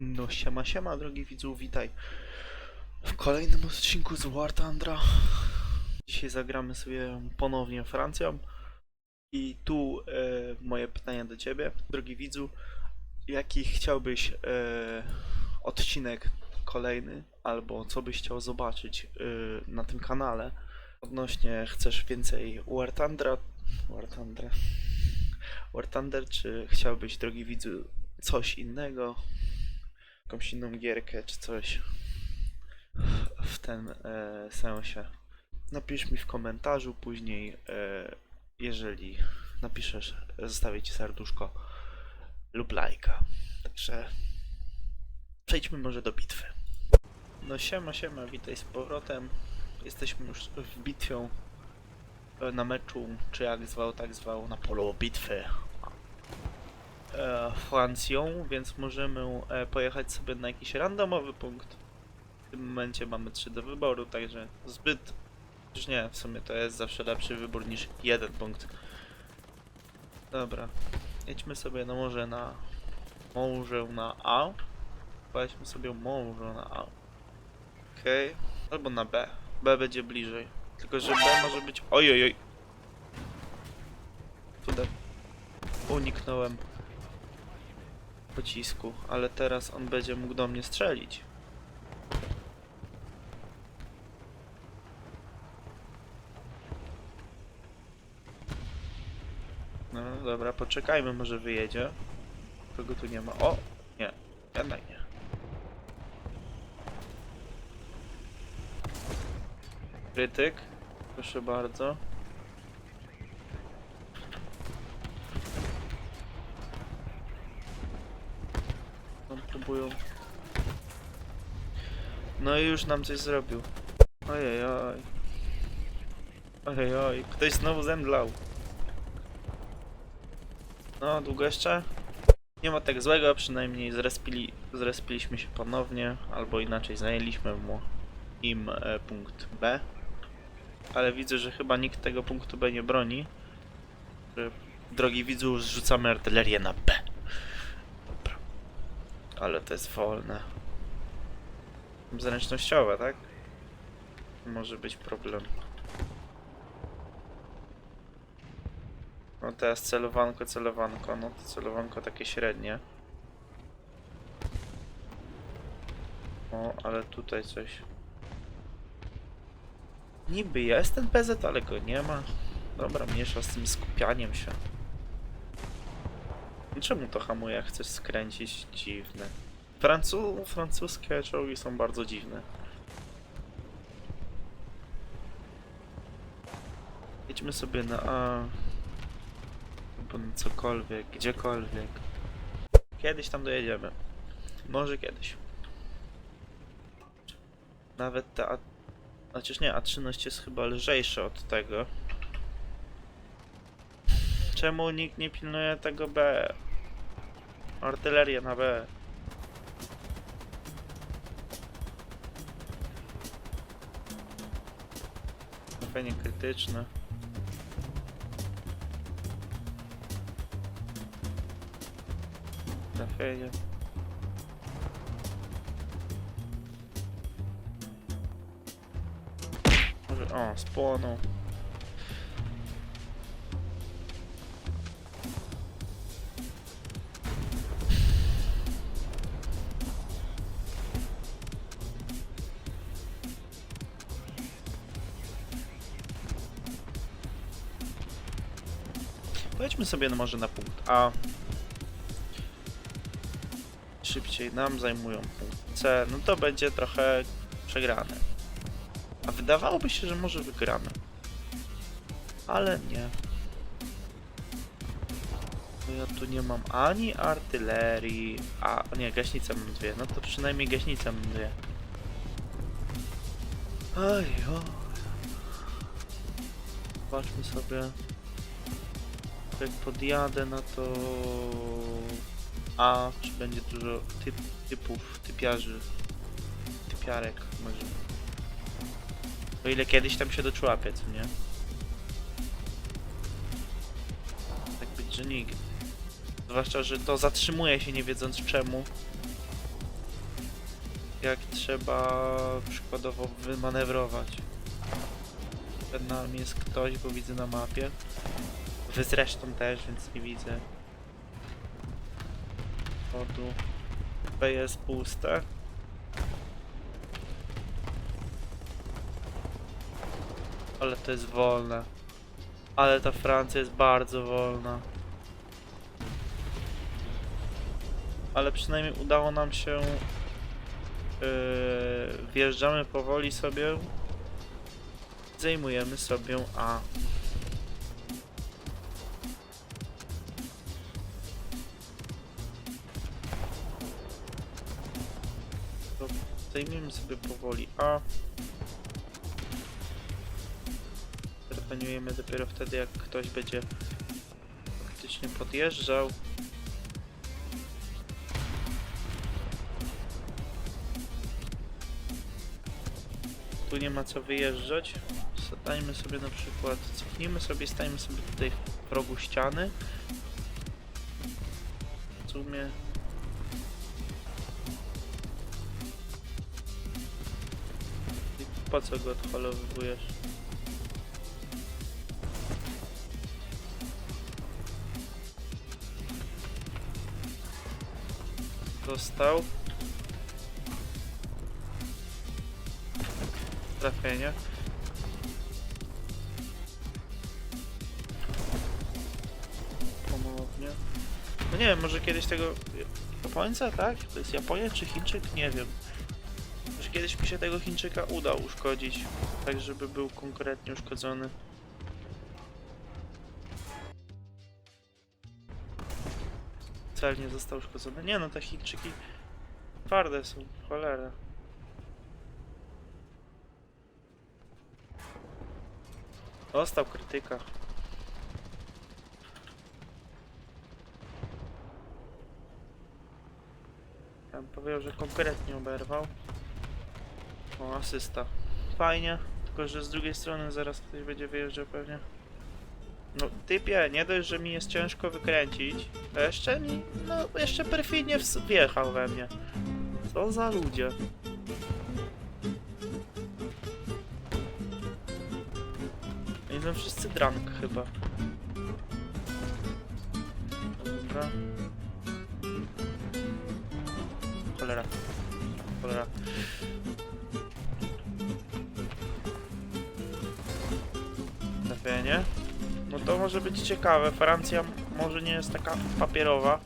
No siema siema drogi widzu, witaj w kolejnym odcinku z War Tundra. Dzisiaj zagramy sobie ponownie Francją. I tu e, moje pytanie do ciebie, drogi widzu, jaki chciałbyś e, odcinek kolejny, albo co byś chciał zobaczyć e, na tym kanale? Odnośnie chcesz więcej War Tundra, War War Thunder, czy chciałbyś drogi widzu coś innego, jakąś inną gierkę czy coś w tym e, sensie. Napisz mi w komentarzu później, e, jeżeli napiszesz, zostawię ci serduszko lub lajka. Także przejdźmy może do bitwy. No siema, siema, witaj z powrotem. Jesteśmy już w bitwie e, na meczu, czy jak zwał, tak zwał, na polu bitwy Francją, więc możemy e, pojechać sobie na jakiś randomowy punkt. W tym momencie mamy 3 do wyboru, także zbyt. Już nie, w sumie to jest zawsze lepszy wybór niż jeden punkt. Dobra, jedźmy sobie no może na. Może na A. Pojedźmy sobie może na A. Okej, albo na B. B będzie bliżej. Tylko, że B może być. Ojojoj. Tutaj uniknąłem pocisku, ale teraz on będzie mógł do mnie strzelić. No dobra, poczekajmy, może wyjedzie. Kogo tu nie ma? O! Nie, jednak nie. Krytyk, proszę bardzo. Próbują. No i już nam coś zrobił. Ojej, oj. Ktoś znowu zemdlał. No, długo jeszcze? Nie ma tak złego, przynajmniej zrespili, zrespiliśmy się ponownie, albo inaczej zajęliśmy mu im e, punkt B. Ale widzę, że chyba nikt tego punktu B nie broni. Drogi widzu, zrzucamy artylerię na B. Ale to jest wolne. Zręcznościowe, tak? Może być problem. No teraz celowanko, celowanko. No to celowanko takie średnie. O, ale tutaj coś. Niby jest ten PZ, ale go nie ma. Dobra, mniejsza z tym skupianiem się. Czemu to hamuje, jak chcesz skręcić? Dziwne. Francu francuskie czołgi są bardzo dziwne. Jedźmy sobie na A. Albo na cokolwiek, gdziekolwiek. Kiedyś tam dojedziemy. Może kiedyś. Nawet ta A... Chociaż nie, A13 jest chyba lżejsze od tego. Czemu nikt nie pilnuje tego B? Artyleria na B. Trafienie krytyczne. Trafienie. Może, o, spłonął. Pojedźmy sobie no może na punkt A. Szybciej nam zajmują punkt C. No to będzie trochę przegrane. A wydawałoby się, że może wygramy. Ale nie. Bo ja tu nie mam ani artylerii. A nie, gaśnicę mam dwie. No to przynajmniej gaśnicę mam dwie. Oj. Zobaczmy sobie. Jak podjadę na to... A, czy będzie dużo typ, typów, typiarzy, typiarek może. O ile kiedyś tam się doczłapię, co nie? Tak być, że nigdy. Zwłaszcza, że to zatrzymuje się nie wiedząc czemu. jak trzeba przykładowo wymanewrować. Przed nami jest ktoś, bo widzę na mapie. Wy zresztą też, więc nie widzę. Chodu. B jest puste. Ale to jest wolne. Ale ta Francja jest bardzo wolna. Ale przynajmniej udało nam się. Yy, wjeżdżamy powoli sobie. Zajmujemy sobie A. Zajmiemy sobie powoli A. Interweniujemy dopiero wtedy, jak ktoś będzie faktycznie podjeżdżał. Tu nie ma co wyjeżdżać. Stańmy sobie na przykład, cofnijmy sobie, stańmy sobie tutaj w rogu ściany. W sumie Po co go odholowujesz? Dostał. Trafienie. Ponownie. No nie wiem, może kiedyś tego Japońca, tak? To jest Japoniec czy Chińczyk? Nie wiem. Może kiedyś mi się tego Chińczyka uda uszkodzić, tak żeby był konkretnie uszkodzony. Celnie został uszkodzony. Nie no, te Chińczyki twarde są, cholera. Dostał krytyka. Bym powiedział, że konkretnie oberwał. O, asysta. Fajnie, tylko że z drugiej strony zaraz ktoś będzie wyjeżdżał pewnie. No, typie, nie dość, że mi jest ciężko wykręcić, to jeszcze mi, no, jeszcze perfidnie wjechał we mnie. Co za ludzie. Są wszyscy drunk chyba. Dobra. Cholera. Cholera. Trafienie. No to może być ciekawe. Francja może nie jest taka papierowa.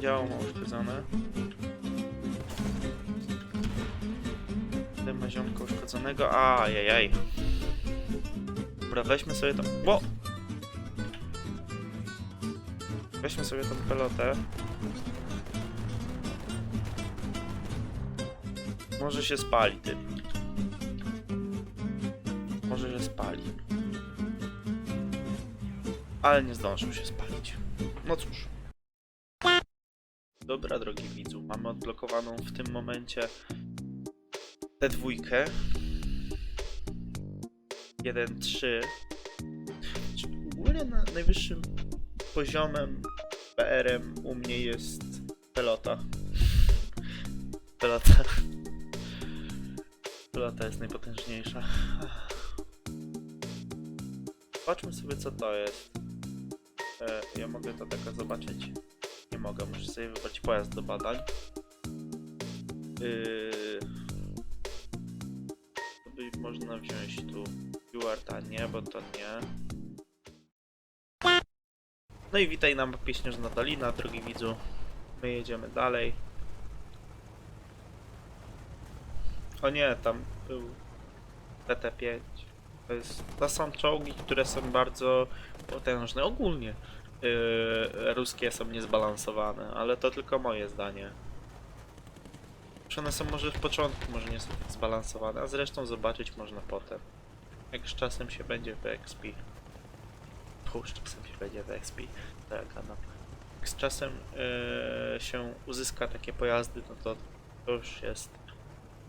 Działo ma uszkodzone. Tutaj ma ziomka uszkodzonego. Ajajaj. Dobra, weźmy sobie tą... Bo! Weźmy sobie tą pelotę. Może się spali, ty. Ale nie zdążył się spalić. No cóż. Dobra, drogi widzu, mamy odblokowaną w tym momencie tę dwójkę. 1-3. Czy Ogólnie na najwyższym poziomem PR-em u mnie jest pelota. Pelota. Pelota jest najpotężniejsza. Zobaczmy sobie co to jest. E, ja mogę to taka zobaczyć. Nie mogę, muszę sobie wybrać pojazd do badań. Yy... By można wziąć tu Stuarta, nie, bo to nie. No i witaj na mapie Śnieżna Dolina, drogi widzu. My jedziemy dalej. O nie, tam był TT5. To, są czołgi, które są bardzo potężne. Ogólnie yy, ruskie są niezbalansowane, ale to tylko moje zdanie. Czy one są może w początku, może nie są tak zbalansowane, a zresztą zobaczyć można potem. Jak z czasem się będzie w XP. Puh, z czasem się będzie w XP. To ja gadam. Jak z czasem yy, się uzyska takie pojazdy, no to to już jest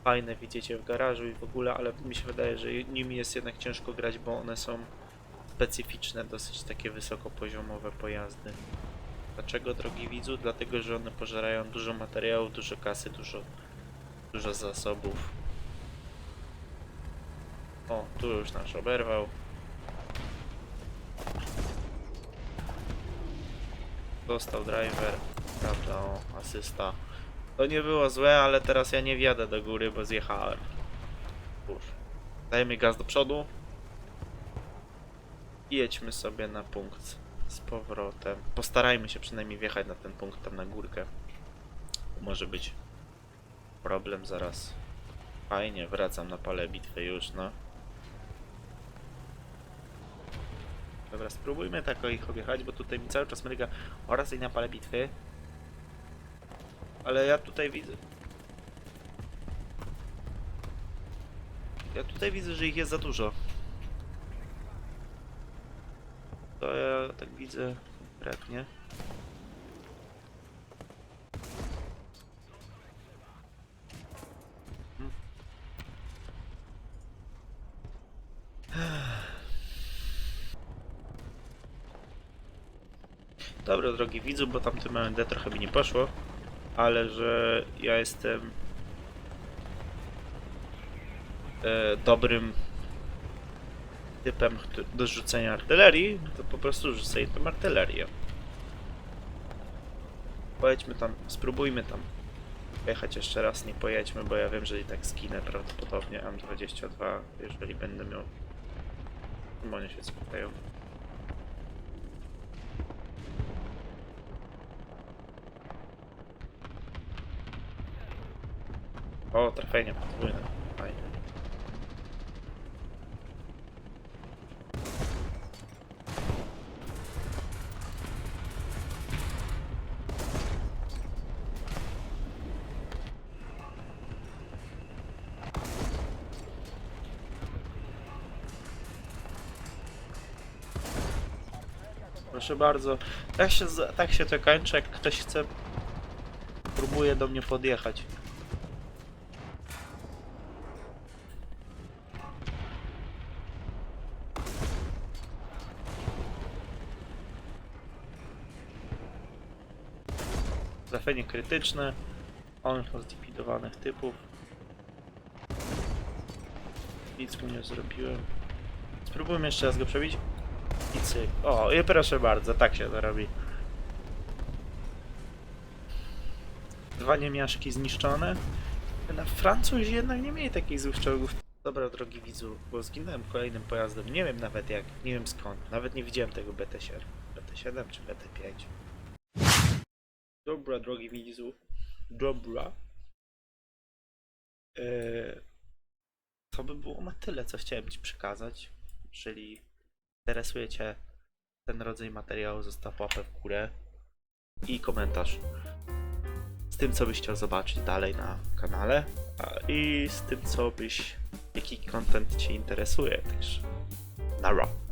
fajne, widzicie w garażu i w ogóle, ale mi się wydaje, że nimi jest jednak ciężko grać, bo one są specyficzne, dosyć takie wysokopoziomowe pojazdy. Dlaczego, drogi widzu? Dlatego, że one pożerają dużo materiału, dużo kasy, dużo, dużo zasobów. O, tu już nasz oberwał. Dostał driver, prawda, o, asysta. To nie było złe, ale teraz ja nie wjadę do góry, bo zjechałem. Już. Dajemy gaz do przodu. I jedźmy sobie na punkt z powrotem. Postarajmy się przynajmniej wjechać na ten punkt tam na górkę. Może być problem zaraz. Fajnie, wracam na pole bitwy już, no. Dobra, spróbujmy tak ich objechać, bo tutaj mi cały czas mryga oraz i na pole bitwy. Ale ja tutaj widzę... Ja tutaj widzę, że ich jest za dużo. To ja tak widzę konkretnie. Dobra, drogi widzu, bo tamtym MND trochę mi nie poszło, ale że ja jestem e, dobrym typem do rzucenia artylerii, to po prostu rzucaj tam artylerię. Pojedźmy tam, spróbujmy tam jechać jeszcze raz, nie pojedźmy, bo ja wiem, że i tak skinę prawdopodobnie M22, jeżeli będę miał... Bo oni się spytają. O, trafienie podwójne. Fajnie. Proszę bardzo. Tak się, tak się to kończy, jak ktoś chce... Próbuje do mnie podjechać. Trafienie krytyczne. On zlikwidowanych typów. Nic mu nie zrobiłem. Spróbujmy jeszcze raz go przebić. I cyk. O, i proszę bardzo, tak się to robi. Dwa niemiaszki zniszczone. Na Francuzi jednak nie mieli takich złych czołgów. Dobra, drogi widzu, bo zginąłem kolejnym pojazdem. Nie wiem nawet jak, nie wiem skąd. Nawet nie widziałem tego BT7. BT7 czy BT5. Dobra, drogi widzu. Dobra. Eee, to by było na tyle, co chciałem Ci przekazać. Jeżeli interesuje Cię ten rodzaj materiału, zostaw łapę w górę i komentarz z tym, co byś chciał zobaczyć dalej na kanale i z tym, co byś, jaki content Cię interesuje. Także, nara.